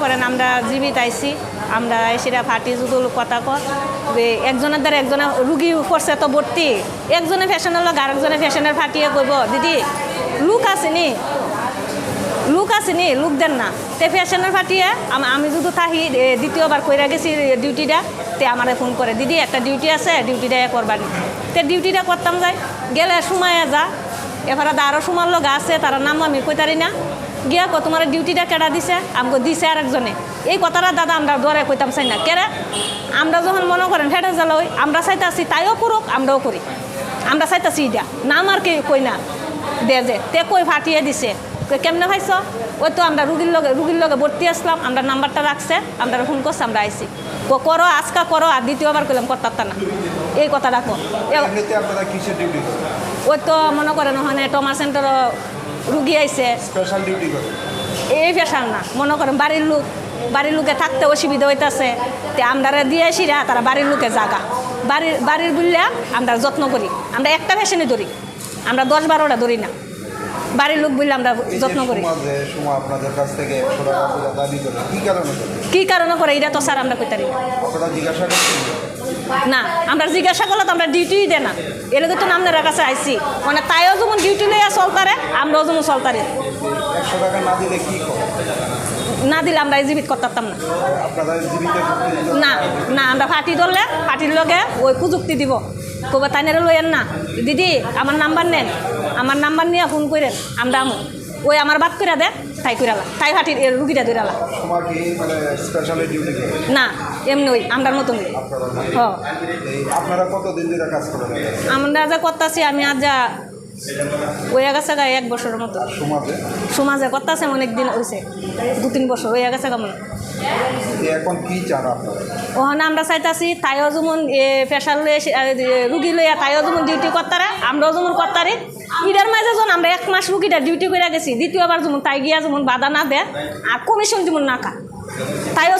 করেন আমরা জীবিত আইছি। আমরা সেটা ফাটি জুদুল কথা কর যে একজনের দ্বারা একজনের রুগী করছে তো ভর্তি একজনে ফ্যাশনের লোক আরেকজনে ফ্যাশনের ফাটিয়ে কইব দিদি লুক আসেনি লুক আসেনি লুক দেন না। তে ফ্যাশনের ফাটিয়ে আম- যদি এ, দ্বিতীয়বার কইরা গেছি ডিউটিটা তে আমারে ফোন করে দিদি একটা ডিউটি আছে ডিউটিটা করবানি। তে ডিউটিটা করতাম যাই গেলে সময় যা এবারে আরও সময় লোক আছে তার নাম আমি কইতারি না। গিয়া কো তোমার ডিউটিটা কেডা দিছে? আমাকে দিছে আরেকজনে। এই কথাটা দাদা আমরা দরে কইতাম চাই না কেরা? আমরা যখন মনে করেন ফেটে জ্বালা হই আমরা চাইতাছি তাইও করুক আমরাও করি। আমরা চাইতাছি ইটা নাম আর কি কই না। দে যে তে কই ফাটিয়ে দিছে। কেমনে ভাইছ? ওই তো আমরা রুগীর লগে রুগীর লগে ভর্তি আসলাম আমরা নাম্বারটা রাখছে আমরা ফোন করছে আমরা আইছি। ও করো আজকা করো। আর দ্বিতীয়বার করলাম করতাম না। এই কথা রাখো এমনিতে আপনারা কিসের ডিউটি? করেন ওই তো মনে করেন ওখানে টমা সেন্টার রুগী আইসে স্পেশাল ডিউটি এই পেশার না। মনে করেন বাড়ির লোক বাড়ির লোকে থাকতে অসুবিধা হইতাছে। তে আমরা দিয়ে আসি রা তারা বাড়ির লোকে জাগা। বাড়ির বাড়ির বললে আমরা যত্ন করি। আমরা একটা ফ্যাশনে ধরি। আমরা দশ বারোটা ধরি না। বাড়ির লোক বললে আমরা যত্ন করি। আপনাদের কাছ থেকে একশো টাকা করে দাবি করে কি কারণে করে? কি কারণে করে? এটা তো স্যার আমরা কইতারি না। জিজ্ঞাসা না আমরা জিজ্ঞাসা করলে তো আমরা ডিউটিই দেয় না। এলাকা তো নামনের কাছে আইসি মানে তাইও যেমন ডিউটি লইয়া চলতারে আমরাও যেমন চলতারে না দিলে আমরা জীবিত করতাম না। না? না আমরা পার্টি ধরলে পার্টির লগে ওই প্রযুক্তি দিব। কবে তাইনারে লইয়েন না। দিদি আমার নাম্বার নেন। আমার নাম্বার নিয়ে ফোন করেন আমরা আমু। ওই আমার বাদ করে দে তাই কইরালা তাই এ রুগীটা ধরালা মানে না এমনি ওই আমরার মতন আমরা যা করতেছি আমি আজ যা ওই গেছে গা এক বছরের মতো। সমাজে? সমাজে করতেছে অনেক দিন হয়েছে দু তিন বছর হয়ে গেছে কেমন এখন কি চান আপনারা? আমরা চাইতাছি তাইও যেমন পেশার লয়ে রুগী লইয়া তাইও যেমন ডিউটি করতারা আমরাও যেমন করতারি। ইডার মাঝে যখন আমরা এক মাস রুগীটা ডিউটি করে গেছি, দ্বিতীয়বার যেমন, তাই গিয়া যেমন, বাধা না দেয়, আর কমিশন যেমন না খা তাইও